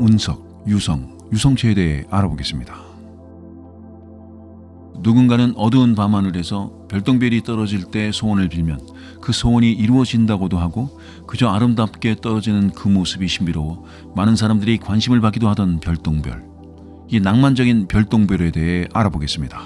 운석, 유성, 유성체에 대해 알아보겠습니다. 누군가는 어두운 밤하늘에서 별똥별이 떨어질 때 소원을 빌면 그 소원이 이루어진다고도 하고 그저 아름답게 떨어지는 그 모습이 신비로워 많은 사람들이 관심을 받기도 하던 별똥별. 이 낭만적인 별똥별에 대해 알아보겠습니다.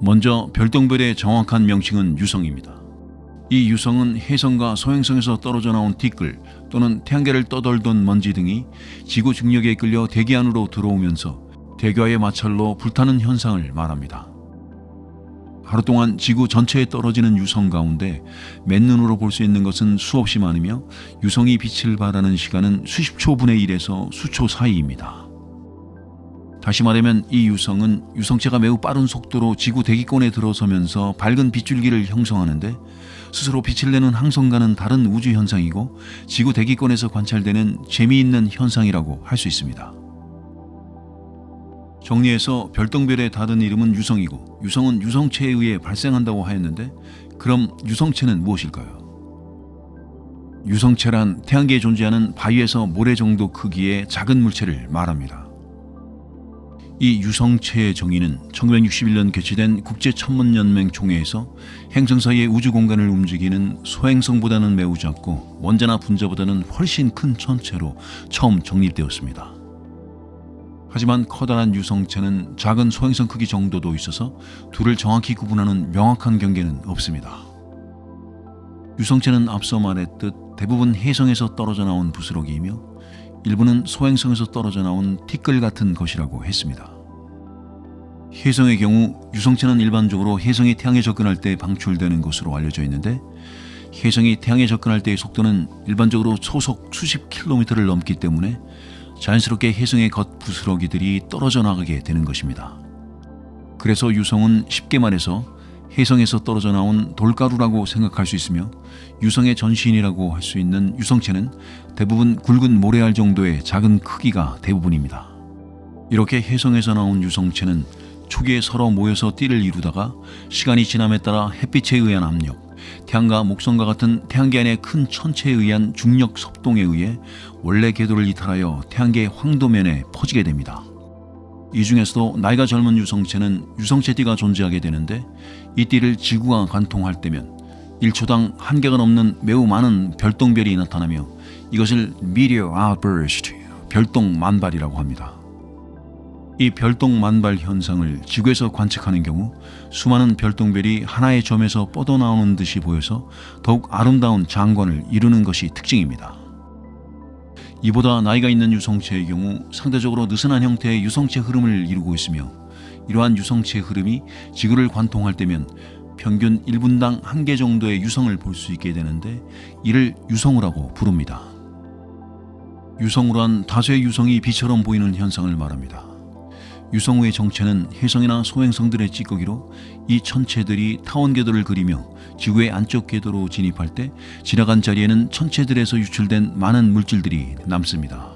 먼저 별똥별의 정확한 명칭은 유성입니다. 이 유성은 해성과 소행성에서 떨어져 나온 티끌 또는 태양계를 떠돌던 먼지 등이 지구 중력에 끌려 대기 안으로 들어오면서 대과의 마찰로 불타는 현상을 말합니다. 하루 동안 지구 전체에 떨어지는 유성 가운데 맨눈으로 볼 수 있는 것은 수없이 많으며 유성이 빛을 발하는 시간은 수십 초분의 1에서 수초 사이입니다. 다시 말하면 이 유성은 유성체가 매우 빠른 속도로 지구 대기권에 들어서면서 밝은 빗줄기를 형성하는데 스스로 빛을 내는 항성과는 다른 우주 현상이고 지구 대기권에서 관찰되는 재미있는 현상이라고 할 수 있습니다. 정리해서 별똥별의 다른 이름은 유성이고 유성은 유성체에 의해 발생한다고 하였는데 그럼 유성체는 무엇일까요? 유성체란 태양계에 존재하는 바위에서 모래 정도 크기의 작은 물체를 말합니다. 이 유성체의 정의는 1961년 개최된 국제천문연맹 총회에서 행성 사이의 우주 공간을 움직이는 소행성보다는 매우 작고 원자나 분자보다는 훨씬 큰 천체로 처음 정립되었습니다. 하지만 커다란 유성체는 작은 소행성 크기 정도도 있어서 둘을 정확히 구분하는 명확한 경계는 없습니다. 유성체는 앞서 말했듯 대부분 해성에서 떨어져 나온 부스러기이며 일부는 소행성에서 떨어져 나온 티끌 같은 것이라고 했습니다. 해성의 경우 유성체는 일반적으로 해성이 태양에 접근할 때 방출되는 것으로 알려져 있는데 해성이 태양에 접근할 때의 속도는 일반적으로 초속 수십 킬로미터를 넘기 때문에 자연스럽게 해성의 겉 부스러기들이 떨어져 나가게 되는 것입니다. 그래서 유성은 쉽게 말해서 해성에서 떨어져 나온 돌가루라고 생각할 수 있으며 유성의 전신이라고 할 수 있는 유성체는 대부분 굵은 모래알 정도의 작은 크기가 대부분입니다. 이렇게 해성에서 나온 유성체는 초기에 서로 모여서 띠를 이루다가 시간이 지남에 따라 햇빛에 의한 압력, 태양과 목성과 같은 태양계 안의 큰 천체에 의한 중력 섭동에 의해 원래 궤도를 이탈하여 태양계 황도면에 퍼지게 됩니다. 이 중에서도 나이가 젊은 유성체는 유성체 띠가 존재하게 되는데 이 띠를 지구가 관통할 때면 1초당 한 개가 넘는 매우 많은 별똥별이 나타나며 이것을 meteor outburst, 별똥 만발이라고 합니다. 이 별똥 만발 현상을 지구에서 관측하는 경우 수많은 별똥별이 하나의 점에서 뻗어나오는 듯이 보여서 더욱 아름다운 장관을 이루는 것이 특징입니다. 이보다 나이가 있는 유성체의 경우 상대적으로 느슨한 형태의 유성체 흐름을 이루고 있으며 이러한 유성체 흐름이 지구를 관통할 때면 평균 1분당 한 개 정도의 유성을 볼 수 있게 되는데 이를 유성우라고 부릅니다. 유성우란 다수의 유성이 비처럼 보이는 현상을 말합니다. 유성우의 정체는 혜성이나 소행성들의 찌꺼기로 이 천체들이 타원 궤도를 그리며 지구의 안쪽 궤도로 진입할 때 지나간 자리에는 천체들에서 유출된 많은 물질들이 남습니다.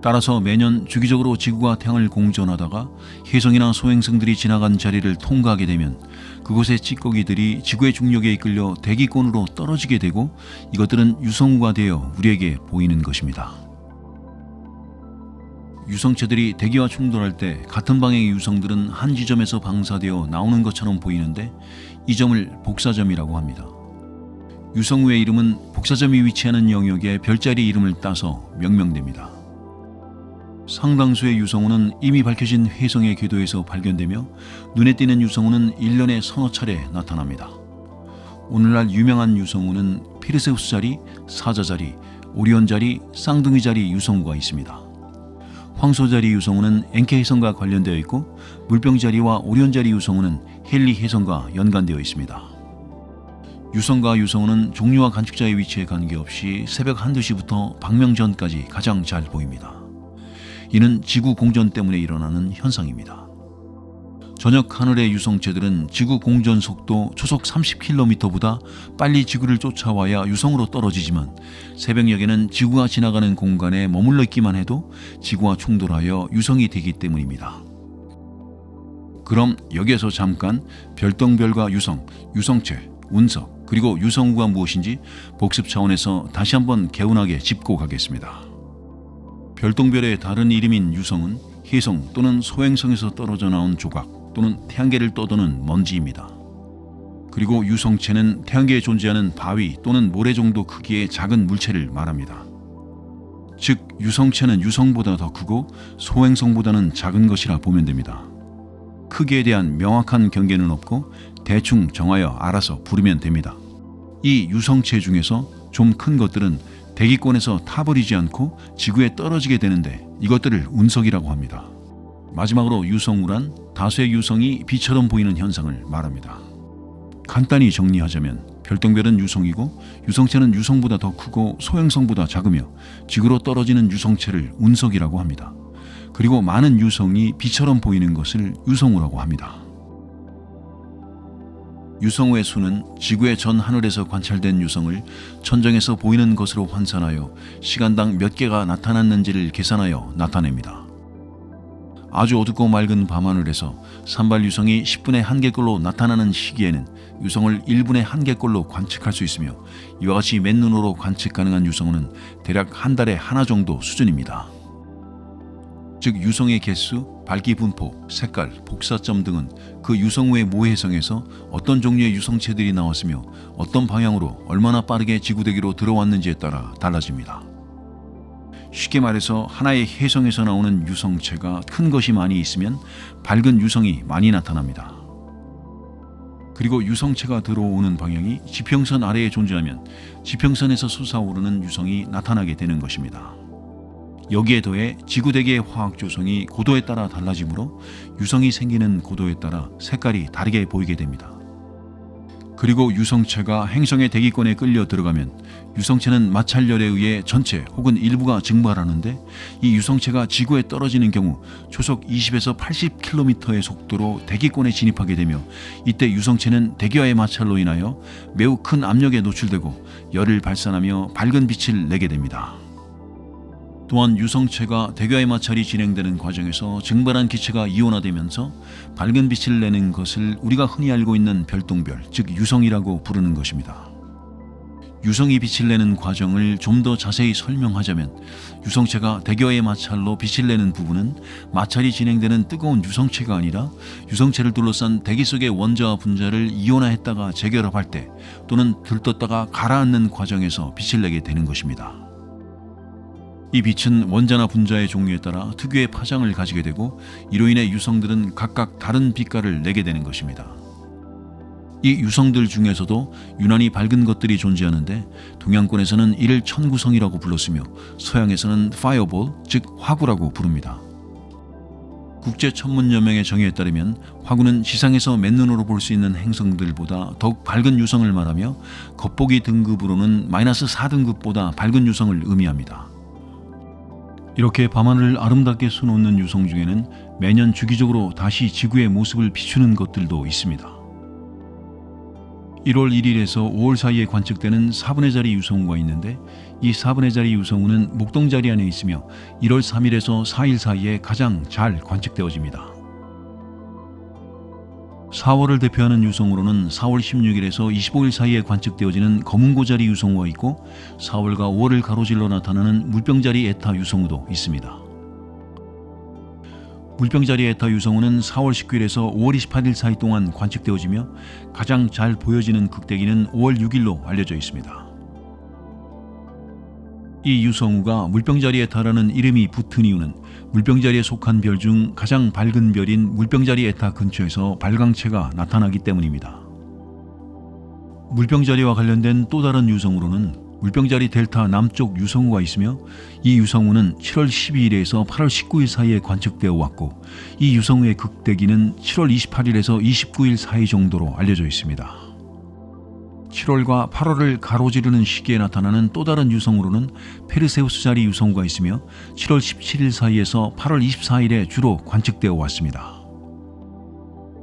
따라서 매년 주기적으로 지구와 태양을 공전하다가 혜성이나 소행성들이 지나간 자리를 통과하게 되면 그곳의 찌꺼기들이 지구의 중력에 이끌려 대기권으로 떨어지게 되고 이것들은 유성우가 되어 우리에게 보이는 것입니다. 유성체들이 대기와 충돌할 때 같은 방향의 유성들은 한 지점에서 방사되어 나오는 것처럼 보이는데 이 점을 복사점이라고 합니다. 유성우의 이름은 복사점이 위치하는 영역의 별자리 이름을 따서 명명됩니다. 상당수의 유성우는 이미 밝혀진 회성의 궤도에서 발견되며 눈에 띄는 유성우는 1년에 서너 차례 나타납니다. 오늘날 유명한 유성우는 피르세우스 자리, 사자 자리, 오리온 자리, 쌍둥이 자리 유성우가 있습니다. 황소자리 유성우는 엔케 해성과 관련되어 있고 물병자리와 오리온자리 유성우는 헨리 해성과 연관되어 있습니다. 유성과 유성우는 종류와 관측자의 위치에 관계없이 새벽 한두 시부터 방명 전까지 가장 잘 보입니다. 이는 지구 공전 때문에 일어나는 현상입니다. 저녁 하늘의 유성체들은 지구 공전 속도 초속 30km보다 빨리 지구를 쫓아와야 유성으로 떨어지지만 새벽녘에는 지구가 지나가는 공간에 머물러 있기만 해도 지구와 충돌하여 유성이 되기 때문입니다. 그럼 여기에서 잠깐 별똥별과 유성, 유성체, 운석, 그리고 유성우가 무엇인지 복습 차원에서 다시 한번 개운하게 짚고 가겠습니다. 별똥별의 다른 이름인 유성은 혜성 또는 소행성에서 떨어져 나온 조각 또는 태양계를 떠도는 먼지입니다. 그리고 유성체는 태양계에 존재하는 바위 또는 모래 정도 크기의 작은 물체를 말합니다. 즉 유성체는 유성보다 더 크고 소행성보다는 작은 것이라 보면 됩니다. 크기에 대한 명확한 경계는 없고 대충 정하여 알아서 부르면 됩니다. 이 유성체 중에서 좀 큰 것들은 대기권에서 타버리지 않고 지구에 떨어지게 되는데 이것들을 운석이라고 합니다. 마지막으로 유성우란 다수의 유성이 비처럼 보이는 현상을 말합니다. 간단히 정리하자면 별똥별은 유성이고 유성체는 유성보다 더 크고 소행성보다 작으며 지구로 떨어지는 유성체를 운석이라고 합니다. 그리고 많은 유성이 비처럼 보이는 것을 유성우라고 합니다. 유성우의 수는 지구의 전 하늘에서 관찰된 유성을 천정에서 보이는 것으로 환산하여 시간당 몇 개가 나타났는지를 계산하여 나타냅니다. 아주 어둡고 맑은 밤하늘에서 산발 유성이 10분의 1개꼴로 나타나는 시기에는 유성을 1분의 1개꼴로 관측할 수 있으며 이와 같이 맨눈으로 관측 가능한 유성은 대략 한 달에 하나 정도 수준입니다. 즉 유성의 개수, 밝기 분포, 색깔, 복사점 등은 그 유성우의 모해성에서 어떤 종류의 유성체들이 나왔으며 어떤 방향으로 얼마나 빠르게 지구대기로 들어왔는지에 따라 달라집니다. 쉽게 말해서 하나의 혜성에서 나오는 유성체가 큰 것이 많이 있으면 밝은 유성이 많이 나타납니다. 그리고 유성체가 들어오는 방향이 지평선 아래에 존재하면 지평선에서 솟아오르는 유성이 나타나게 되는 것입니다. 여기에 더해 지구 대기의 화학 조성이 고도에 따라 달라지므로 유성이 생기는 고도에 따라 색깔이 다르게 보이게 됩니다. 그리고 유성체가 행성의 대기권에 끌려 들어가면 유성체는 마찰열에 의해 전체 혹은 일부가 증발하는데 이 유성체가 지구에 떨어지는 경우 초속 20에서 80km의 속도로 대기권에 진입하게 되며 이때 유성체는 대기와의 마찰로 인하여 매우 큰 압력에 노출되고 열을 발산하며 밝은 빛을 내게 됩니다. 또한 유성체가 대교의 마찰이 진행되는 과정에서 증발한 기체가 이온화되면서 밝은 빛을 내는 것을 우리가 흔히 알고 있는 별똥별, 즉 유성이라고 부르는 것입니다. 유성이 빛을 내는 과정을 좀 더 자세히 설명하자면 유성체가 대교의 마찰로 빛을 내는 부분은 마찰이 진행되는 뜨거운 유성체가 아니라 유성체를 둘러싼 대기 속의 원자와 분자를 이온화했다가 재결합할 때 또는 들떴다가 가라앉는 과정에서 빛을 내게 되는 것입니다. 이 빛은 원자나 분자의 종류에 따라 특유의 파장을 가지게 되고 이로 인해 유성들은 각각 다른 빛깔을 내게 되는 것입니다. 이 유성들 중에서도 유난히 밝은 것들이 존재하는데 동양권에서는 이를 천구성이라고 불렀으며 서양에서는 파이어볼 즉 화구라고 부릅니다. 국제 천문 연맹의 정의에 따르면 화구는 지상에서 맨눈으로 볼 수 있는 행성들보다 더욱 밝은 유성을 말하며 겉보기 등급으로는 마이너스 4등급보다 밝은 유성을 의미합니다. 이렇게 밤하늘을 아름답게 수놓는 유성 중에는 매년 주기적으로 다시 지구의 모습을 비추는 것들도 있습니다. 1월 1일에서 5월 사이에 관측되는 4분의 자리 유성우가 있는데 이 4분의 자리 유성우는 목동 자리 안에 있으며 1월 3일에서 4일 사이에 가장 잘 관측되어집니다. 4월을 대표하는 유성으로는 4월 16일에서 25일 사이에 관측되어지는 검은 고자리 유성우가 있고 4월과 5월을 가로질러 나타나는 물병자리 에타 유성우도 있습니다. 물병자리 에타 유성우는 4월 19일에서 5월 28일 사이 동안 관측되어지며 가장 잘 보여지는 극대기는 5월 6일로 알려져 있습니다. 이 유성우가 물병자리에 달하는 이름이 붙은 이유는 물병자리에 속한 별 중 가장 밝은 별인 물병자리 에타 근처에서 발광체가 나타나기 때문입니다. 물병자리와 관련된 또 다른 유성우로는 물병자리 델타 남쪽 유성우가 있으며 이 유성우는 7월 12일에서 8월 19일 사이에 관측되어 왔고 이 유성우의 극대기는 7월 28일에서 29일 사이 정도로 알려져 있습니다. 7월과 8월을 가로지르는 시기에 나타나는 또 다른 유성으로는 페르세우스 자리 유성우가 있으며 7월 17일 사이에서 8월 24일에 주로 관측되어 왔습니다.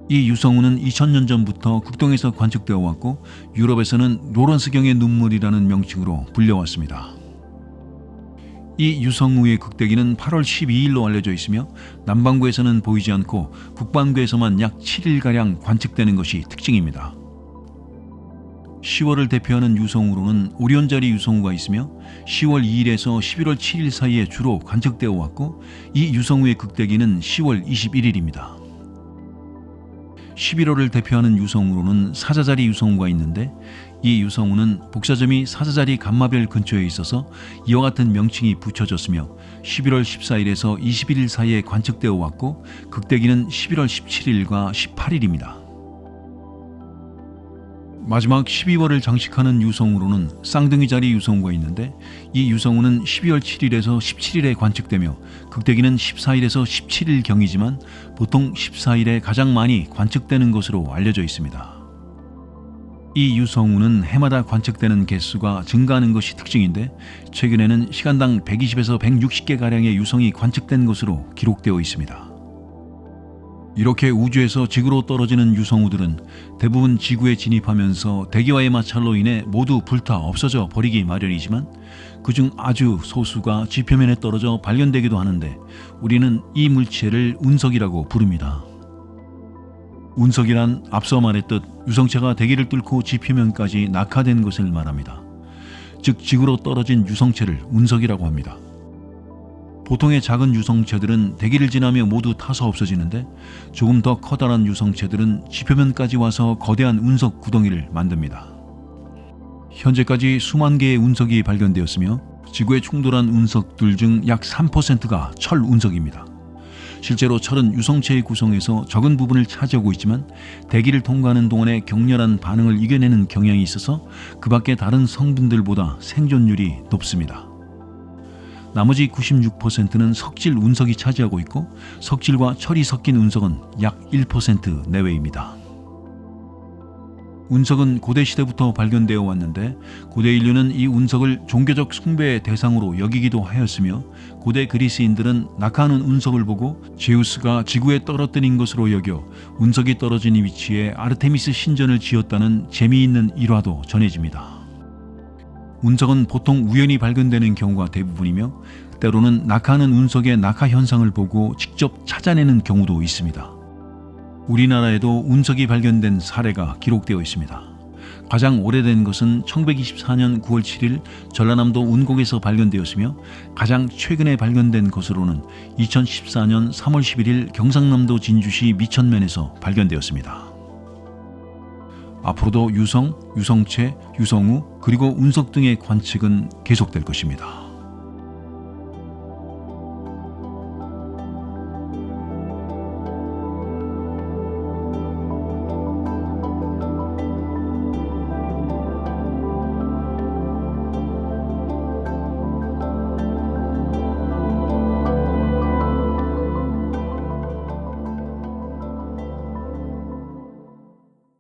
이 유성우는 2000년 전부터 극동에서 관측되어 왔고 유럽에서는 로런스경의 눈물이라는 명칭으로 불려왔습니다. 이 유성우의 극대기는 8월 12일로 알려져 있으며 남반구에서는 보이지 않고 북반구에서만 약 7일가량 관측되는 것이 특징입니다. 10월을 대표하는 유성우로는 오리온자리 유성우가 있으며 10월 2일에서 11월 7일 사이에 주로 관측되어 왔고 이 유성우의 극대기는 10월 21일입니다. 11월을 대표하는 유성우로는 사자자리 유성우가 있는데 이 유성우는 복사점이 사자자리 감마별 근처에 있어서 이와 같은 명칭이 붙여졌으며 11월 14일에서 21일 사이에 관측되어 왔고 극대기는 11월 17일과 18일입니다. 마지막 12월을 장식하는 유성우로는 쌍둥이 자리 유성우가 있는데 이 유성우는 12월 7일에서 17일에 관측되며 극대기는 14일에서 17일 경이지만 보통 14일에 가장 많이 관측되는 것으로 알려져 있습니다. 이 유성우는 해마다 관측되는 개수가 증가하는 것이 특징인데 최근에는 시간당 120에서 160개 가량의 유성이 관측된 것으로 기록되어 있습니다. 이렇게 우주에서 지구로 떨어지는 유성우들은 대부분 지구에 진입하면서 대기와의 마찰로 인해 모두 불타 없어져 버리기 마련이지만 그중 아주 소수가 지표면에 떨어져 발견되기도 하는데 우리는 이 물체를 운석이라고 부릅니다. 운석이란 앞서 말했듯 유성체가 대기를 뚫고 지표면까지 낙하된 것을 말합니다. 즉 지구로 떨어진 유성체를 운석이라고 합니다. 보통의 작은 유성체들은 대기를 지나며 모두 타서 없어지는데 조금 더 커다란 유성체들은 지표면까지 와서 거대한 운석 구덩이를 만듭니다. 현재까지 수만 개의 운석이 발견되었으며 지구에 충돌한 운석들 중 약 3%가 철 운석입니다. 실제로 철은 유성체의 구성에서 적은 부분을 차지하고 있지만 대기를 통과하는 동안에 격렬한 반응을 이겨내는 경향이 있어서 그 밖의 다른 성분들보다 생존율이 높습니다. 나머지 96%는 석질 운석이 차지하고 있고 석질과 철이 섞인 운석은 약 1% 내외입니다. 운석은 고대 시대부터 발견되어 왔는데 고대 인류는 이 운석을 종교적 숭배의 대상으로 여기기도 하였으며 고대 그리스인들은 낙하하는 운석을 보고 제우스가 지구에 떨어뜨린 것으로 여겨 운석이 떨어진 위치에 아르테미스 신전을 지었다는 재미있는 일화도 전해집니다. 운석은 보통 우연히 발견되는 경우가 대부분이며 때로는 낙하하는 운석의 낙하 현상을 보고 직접 찾아내는 경우도 있습니다. 우리나라에도 운석이 발견된 사례가 기록되어 있습니다. 가장 오래된 것은 1124년 9월 7일 전라남도 운곡에서 발견되었으며 가장 최근에 발견된 것으로는 2014년 3월 11일 경상남도 진주시 미천면에서 발견되었습니다. 앞으로도 유성, 유성체, 유성우 그리고 운석 등의 관측은 계속될 것입니다.